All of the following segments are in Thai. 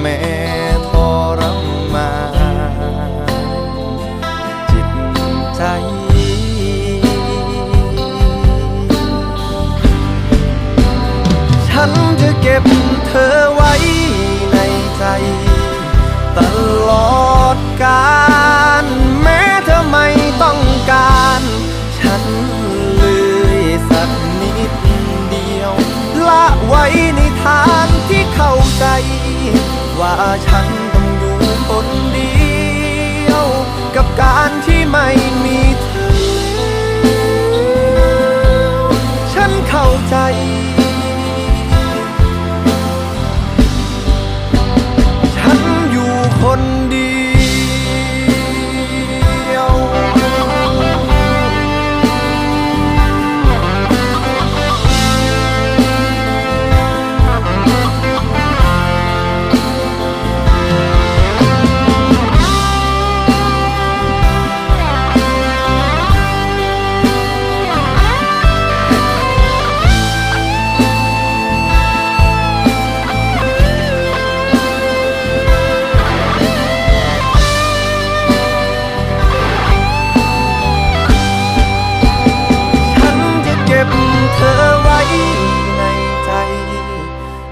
แม้ทรมานจิตใจ ฉันจะเก็บ ฉัน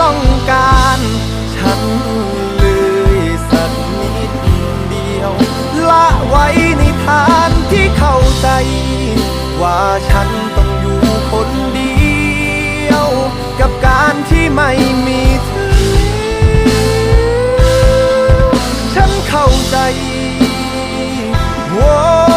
ต้องการ ฉันเลยสักนิดเดียว ละไว้ในฐานที่เข้าใจ ว่าฉันต้องอยู่คนเดียว กับการที่ไม่มีเธอ ฉันเข้าใจ Whoa!